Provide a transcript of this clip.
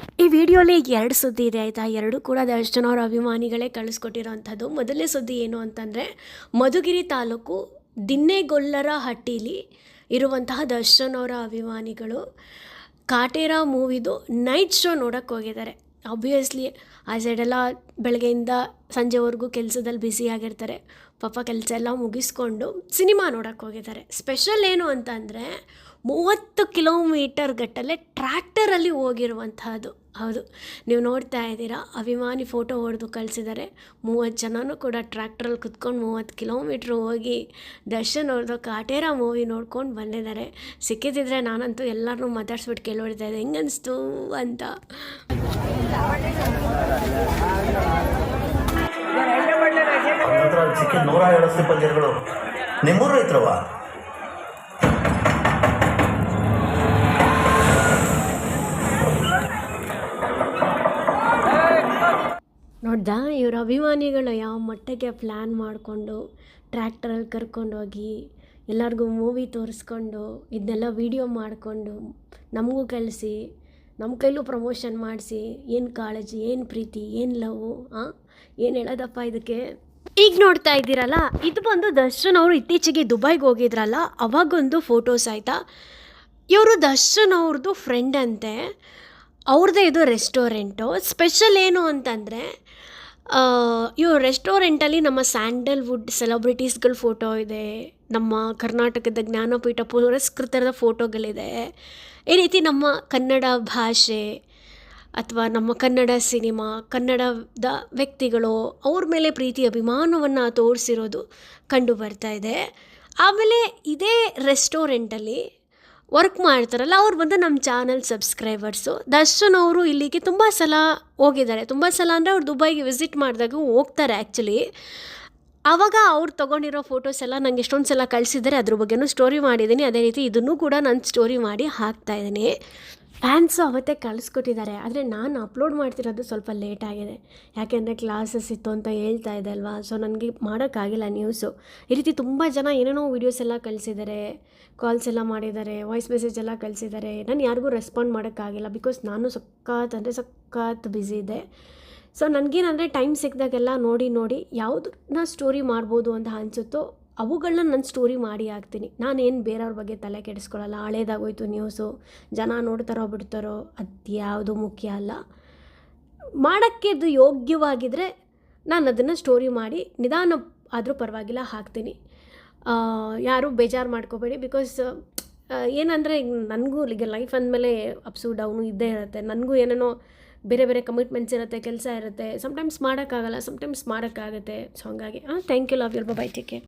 ಈ ವಿಡಿಯೋಲಿ ಎರಡು ಸುದ್ದಿ ಇದೆ ಆಯಿತಾ? ಎರಡು ಕೂಡ ದರ್ಶನ್ ಅವರ ಅಭಿಮಾನಿಗಳೇ ಕಳಿಸ್ಕೊಟ್ಟಿರೋವಂಥದ್ದು ಮೊದಲನೇ ಸುದ್ದಿ ಏನು ಅಂತಂದರೆ, ಮಧುಗಿರಿ ತಾಲೂಕು ದಿನ್ನೆಗೊಲ್ಲರ ಹಟ್ಟಿಲಿ ಇರುವಂತಹ ದರ್ಶನ್ ಅವರ ಅಭಿಮಾನಿಗಳು ಕಾಟೇರ ಮೂವಿದು ನೈಟ್ ಶೋ ನೋಡೋಕ್ಕೆ ಹೋಗಿದ್ದಾರೆ. ಆಬ್ವಿಯಸ್ಲಿ ಆ ಸೈಡೆಲ್ಲ ಬೆಳಗ್ಗೆಯಿಂದ ಸಂಜೆವರೆಗೂ ಕೆಲಸದಲ್ಲಿ ಬ್ಯುಸಿ ಆಗಿರ್ತಾರೆ. ಪಾಪ ಕೆಲಸ ಎಲ್ಲ ಮುಗಿಸ್ಕೊಂಡು ಸಿನಿಮಾ ನೋಡೋಕ್ಕೆ ಹೋಗಿದ್ದಾರೆ. ಸ್ಪೆಷಲ್ ಏನು ಅಂತಂದರೆ ಮೂವತ್ತು ಕಿಲೋಮೀಟರ್ ಗಟ್ಟಲೆ ಟ್ರ್ಯಾಕ್ಟರಲ್ಲಿ ಹೋಗಿರುವಂತಹದ್ದು. ಹೌದು. ನೀವು ನೋಡ್ತಾ ಇದ್ದೀರಾ, ಅಭಿಮಾನಿ ಫೋಟೋ ಹೊಡೆದು ಕಳಿಸಿದ್ದಾರೆ. ಮೂವತ್ತು ಜನನೂ ಕೂಡ ಟ್ರ್ಯಾಕ್ಟ್ರಲ್ಲಿ ಕುತ್ಕೊಂಡು ಮೂವತ್ತು ಕಿಲೋಮೀಟ್ರ್ ಹೋಗಿ ದರ್ಶನ್ ಅವ್ರದ್ದು ಕಾಟೇರ ಮೂವಿ ನೋಡ್ಕೊಂಡು ಬಂದಿದ್ದಾರೆ. ಸಿಕ್ಕಿದ್ದಿದ್ರೆ ನಾನಂತೂ ಎಲ್ಲರನ್ನೂ ಮಾತಾಡ್ಸ್ಬಿಟ್ಟು ಕೇಳೋಡ್ತಾ ಇದ್ದೆ. ಹೆಂಗನ್ನಿಸ್ತು ಅಂತ. ನೂರ ಪಂಜರಗಳು ನಿಮ್ಮೂರು ರೈತರವ ಇವ್ರ ಅಭಿಮಾನಿಗಳು ಯಾವ ಮಟ್ಟಕ್ಕೆ ಪ್ಲ್ಯಾನ್ ಮಾಡಿಕೊಂಡು ಟ್ರ್ಯಾಕ್ಟರಲ್ಲಿ ಕರ್ಕೊಂಡೋಗಿ, ಎಲ್ಲರಿಗೂ ಮೂವಿ ತೋರಿಸ್ಕೊಂಡು ಇದನ್ನೆಲ್ಲ ವಿಡಿಯೋ ಮಾಡಿಕೊಂಡು, ನಮಗೂ ಕಳಿಸಿ ನಮ್ಮ ಕೈಲೂ ಪ್ರಮೋಷನ್ ಮಾಡಿಸಿ, ಏನು ಕಾಳಜಿ ಏನು ಪ್ರೀತಿ, ಏನು ಲವ್ ಹಾಂ ಏನು ಹೇಳೋದಪ್ಪ ಇದಕ್ಕೆ? ಈಗ ನೋಡ್ತಾ ಇದ್ದೀರಲ್ಲ, ಇದು ಬಂದು ದರ್ಶನ್ ಅವರು ಇತ್ತೀಚೆಗೆ ದುಬೈಗೆ ಹೋಗಿದ್ರಲ್ಲ, ಅವಾಗೊಂದು ಫೋಟೋಸ್ ಆಯಿತಾ? ಇವರು ದರ್ಶನ್ ಅವ್ರದ್ದು ಫ್ರೆಂಡ್ ಅಂತೆ. ಅವ್ರದ್ದೇ ಇದು ರೆಸ್ಟೋರೆಂಟು ಸ್ಪೆಷಲ್ ಏನು ಅಂತಂದರೆ ಇವ್ರ ರೆಸ್ಟೋರೆಂಟಲ್ಲಿ ನಮ್ಮ ಸ್ಯಾಂಡಲ್ವುಡ್ ಸೆಲೆಬ್ರಿಟೀಸ್ಗಳ ಫೋಟೋ ಇದೆ. ನಮ್ಮ ಕರ್ನಾಟಕದ ಜ್ಞಾನಪೀಠ ಪುರಸ್ಕೃತರ ಫೋಟೋಗಳಿದೆ ಈ ರೀತಿ ನಮ್ಮ ಕನ್ನಡ ಭಾಷೆ ಅಥವಾ ನಮ್ಮ ಕನ್ನಡ ಸಿನಿಮಾ, ಕನ್ನಡದ ವ್ಯಕ್ತಿಗಳು ಅವ್ರ ಮೇಲೆ ಪ್ರೀತಿ, ಅಭಿಮಾನವನ್ನು ತೋರಿಸಿರೋದು ಕಂಡು ಬರ್ತಾ ಇದೆ. ಆಮೇಲೆ ಇದೇ ರೆಸ್ಟೋರೆಂಟಲ್ಲಿ ವರ್ಕ್ ಮಾಡ್ತಾರಲ್ಲ, ಅವ್ರು ಬಂದು ನಮ್ಮ ಚಾನಲ್ ಸಬ್ಸ್ಕ್ರೈಬರ್ಸು ದರ್ಶನ್ ಅವರು ಇಲ್ಲಿಗೆ ತುಂಬ ಸಲ ಹೋಗಿದ್ದಾರೆ. ತುಂಬ ಸಲ ಅಂದರೆ ಅವ್ರು ದುಬೈಗೆ ವಿಸಿಟ್ ಮಾಡಿದಾಗ ಹೋಗ್ತಾರೆ ಆ್ಯಕ್ಚುಲಿ ಆವಾಗ ಅವ್ರು ತೊಗೊಂಡಿರೋ ಫೋಟೋಸ್ ಎಲ್ಲ ನಂಗೆ ಎಷ್ಟೊಂದು ಸಲ ಕಳಿಸಿದ್ದಾರೆ. ಅದ್ರ ಬಗ್ಗೆನೂ ಸ್ಟೋರಿ ಮಾಡಿದ್ದೀನಿ. ಅದೇ ರೀತಿ ಇದನ್ನು ಕೂಡ ನಾನು ಸ್ಟೋರಿ ಮಾಡಿ ಹಾಕ್ತಾ ಇದ್ದೀನಿ. ಫ್ಯಾನ್ಸು ಅವತ್ತೇ ಕಳಿಸ್ಕೊಟ್ಟಿದ್ದಾರೆ. ಆದರೆ ನಾನು ಅಪ್ಲೋಡ್ ಮಾಡ್ತಿರೋದು ಸ್ವಲ್ಪ ಲೇಟ್ ಆಗಿದೆ. ಯಾಕೆಂದರೆ ಕ್ಲಾಸಸ್ ಇತ್ತು ಅಂತ ಹೇಳ್ತಾ ಇದೆ ಅಲ್ವಾ? ಸೊ ನನಗೆ ಮಾಡೋಕ್ಕಾಗಿಲ್ಲ ನ್ಯೂಸು ಈ ರೀತಿ ತುಂಬ ಜನ ಏನೇನೋ ವೀಡಿಯೋಸ್ ಎಲ್ಲ ಕಳಿಸಿದ್ದಾರೆ. ಕಾಲ್ಸ್ ಎಲ್ಲ ಮಾಡಿದ್ದಾರೆ. ವಾಯ್ಸ್ ಮೆಸೇಜ್ ಎಲ್ಲ ಕಳಿಸಿದ್ದಾರೆ. ನಾನು ಯಾರಿಗೂ ರೆಸ್ಪಾಂಡ್ ಮಾಡೋಕ್ಕಾಗಿಲ್ಲ ಬಿಕಾಸ್ ನಾನು ಸಖತ್ ಅಂದರೆ ಸಖತ್ ಬ್ಯುಸಿ ಇದೆ ಸೊ ನನಗೇನಂದರೆ ಟೈಮ್ ಸಿಕ್ಕಿದಾಗೆಲ್ಲ ನೋಡಿ ನೋಡಿ ಯಾವುದನ್ನ ಸ್ಟೋರಿ ಮಾಡ್ಬೋದು ಅಂತ ಅನಿಸುತ್ತೋ ಅವುಗಳನ್ನ ನಾನು ಸ್ಟೋರಿ ಮಾಡಿ ಹಾಕ್ತೀನಿ. ನಾನೇನು ಬೇರೆಯವ್ರ ಬಗ್ಗೆ ತಲೆ ಕೆಡಿಸ್ಕೊಳ್ಳಲ್ಲ ಹಳೇದಾಗೋಯ್ತು ನ್ಯೂಸು ಜನ ನೋಡ್ತಾರೋ ಬಿಡ್ತಾರೋ, ಅದು ಯಾವುದು ಮುಖ್ಯ ಅಲ್ಲ. ಮಾಡೋಕ್ಕೆ ಅದು ಯೋಗ್ಯವಾಗಿದ್ದರೆ ನಾನು ಅದನ್ನು ಸ್ಟೋರಿ ಮಾಡಿ ನಿಧಾನ ಆದರೂ ಪರವಾಗಿಲ್ಲ ಹಾಕ್ತೀನಿ. ಯಾರೂ ಬೇಜಾರು ಮಾಡ್ಕೋಬೇಡಿ ಬಿಕಾಸ್ ಏನಂದರೆ ನನಗೂ ಈಗ ಲೈಫ್ ಅಂದಮೇಲೆ ಅಪ್ಸು ಡೌನು ಇದ್ದೇ ಇರುತ್ತೆ. ನನಗೂ ಏನೇನೋ ಬೇರೆ ಬೇರೆ ಕಮಿಟ್ಮೆಂಟ್ಸ್ ಇರುತ್ತೆ, ಕೆಲಸ ಇರುತ್ತೆ. ಸಮ್ಟೈಮ್ಸ್ ಮಾಡೋಕ್ಕಾಗಲ್ಲ ಸಮ್ಟೈಮ್ಸ್ ಮಾಡೋಕ್ಕಾಗುತ್ತೆ. ಸೊ ಹಂಗಾಗಿ ಹಾಂ thank you love you bye take care